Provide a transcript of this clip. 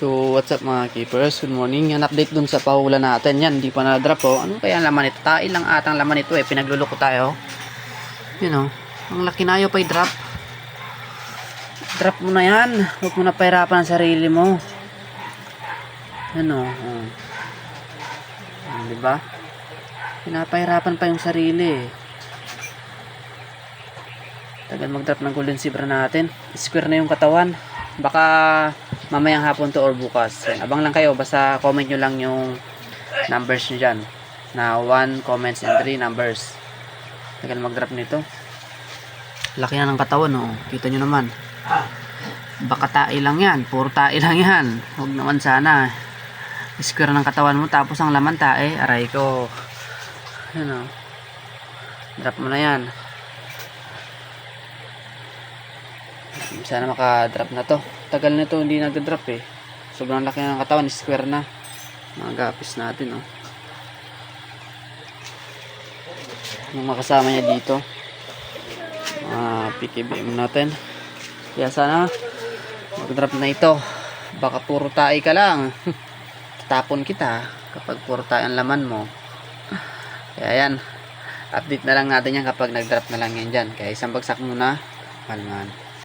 So, what's up mga keepers? Good morning. Yan, update dun sa pahula natin. Yan, hindi pa na-drop oh. Ano kaya laman ito? Tail lang atang laman ito eh. Pinagluloko tayo. Yan oh. Ang laki na pa i-drop. Drop mo na yan. Huwag mo na pahirapan ang sarili mo. Yan oh. Yan, diba? Pinapahirapan pa yung sarili eh. Tagal mag-drop ng golden zebra natin. Square na yung katawan. Baka mamayang hapon to or bukas. Yan, abang lang kayo. Basta comment nyo lang yung numbers nyo dyan. Na 1 comments and 3 numbers. Tagal mag-drop nito. Laki na ng katawan, oh. Kita nyo naman. Baka tae lang yan. Puro tae lang yan. Huwag naman sana. Square ng katawan mo. Tapos ang laman tae. Aray ko. Yan, oh. Drop mo na yan. Sana maka-drop na to. Tagal na to hindi nag-drop eh. Sobrang laki ng katawan, square na. Mga gapis natin oh. Yung makasama niya dito. Mga PKBM natin. Kaya sana mag-drop na ito. Baka puro tae ka lang. Tapon kita kapag puro tae ang laman mo. Kaya yan. Update na lang natin yan kapag nag-drop na lang yan dyan. Kaya isang bagsak muna. Malman.